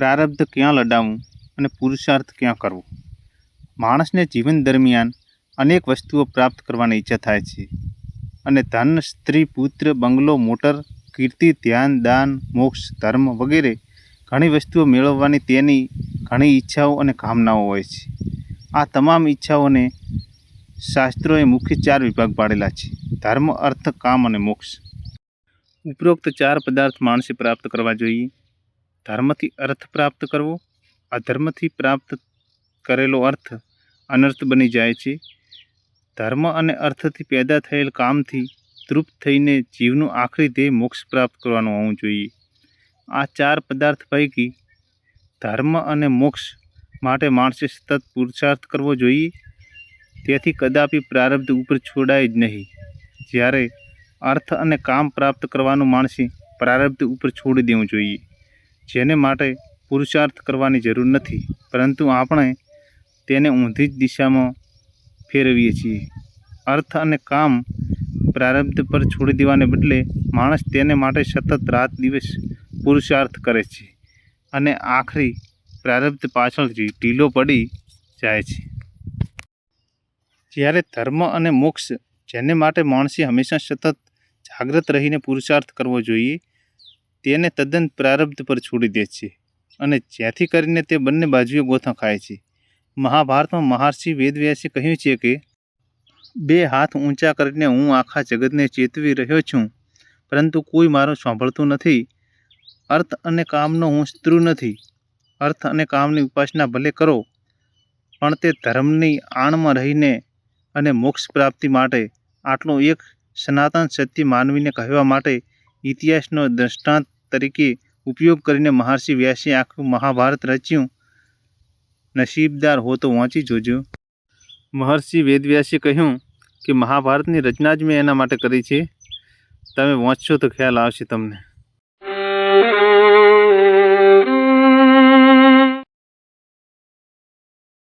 પ્રારબ્ધ ક્યાં લડાવવું અને પુરુષાર્થ ક્યાં કરવો? માણસને જીવન દરમિયાન અનેક વસ્તુઓ પ્રાપ્ત કરવાની ઈચ્છા થાય છે. અને ધન, સ્ત્રી, પુત્ર, બંગલો, મોટર, કીર્તિ, ધ્યાન, દાન, મોક્ષ, ધર્મ વગેરે ઘણી વસ્તુઓ મેળવવાની તેની ઘણી ઈચ્છાઓ અને કામનાઓ હોય છે. આ તમામ ઈચ્છાઓને શાસ્ત્રોએ મુખ્ય ચાર વિભાગ પાડેલા છે. ધર્મ, અર્થ, કામ અને મોક્ષ. ઉપરોક્ત ચાર પદાર્થ માણસે પ્રાપ્ત કરવા જોઈએ. ધર્મથી અર્થ પ્રાપ્ત કરવો? અધર્મથી પ્રાપ્ત કરેલો અર્થ અનર્થ બની જાય છે. ધર્મ અને અર્થથી પેદા થયેલ કામથી તૃપ્ત થઈને જીવનું આખરી ધ્યેય મોક્ષ પ્રાપ્ત કરવાનું હોવું જોઈએ. આ ચાર પદાર્થ પૈકી ધર્મ અને મોક્ષ માટે માણસે સતત પુરુષાર્થ કરવો જોઈએ. તેથી કદાપી પ્રારબ્ધ ઉપર છોડાય જ નહીં. જ્યારે અર્થ અને કામ પ્રાપ્ત કરવાનું માણસે પ્રારબ્ધ ઉપર છોડી દેવું જોઈએ. જેને માટે પુરુષાર્થ કરવાની જરૂર નથી. પરંતુ આપણે તેને ઊંધી જ દિશામાં ફેરવીએ છીએ. અર્થ અને કામ પ્રારબ્ધ પર છોડી દેવાને બદલે માણસ તેને માટે સતત રાત દિવસ પુરુષાર્થ કરે છે અને આખરી પ્રારબ્ધ પાછળથી ઢીલો પડી જાય છે. જ્યારે ધર્મ અને મોક્ષ જેને માટે માણસે હંમેશા સતત જાગ્રત રહીને પુરુષાર્થ કરવો જોઈએ તેને તદ્દન પ્રારબ્ધ પર છોડી દે છે અને જેથી કરીને તે બંને બાજુએ ગોથા ખાય છે. મહાભારતમાં મહર્ષિ વેદવ્યાસે કહ્યું છે કે, બે હાથ ઊંચા કરીને હું આખા જગતને ચેતવી રહ્યો છું, પરંતુ કોઈ મારો સાંભળતું નથી. અર્થ અને કામનો હું સ્ત્રુ નથી. અર્થ અને કામની ઉપાસના ભલે કરો, પણ તે ધર્મની આણમાં રહીને અને મોક્ષ પ્રાપ્તિ માટે આટલું એક સનાતન સત્ય માનવીને કહેવા માટે ઇતિહાસનો દ્રષ્ટાંત તરીકે ઉપયોગ કરીને મહર્ષિ વ્યાસે આખું મહાભારત રચ્યું. નસીબદાર હો તો વાંચી જોજો. મહર્ષિ વેદવ્યાસે કહ્યું કે મહાભારતની રચના જ મેં એના માટે કરી છે. તમે વાંચશો તો ખ્યાલ આવશે તમને.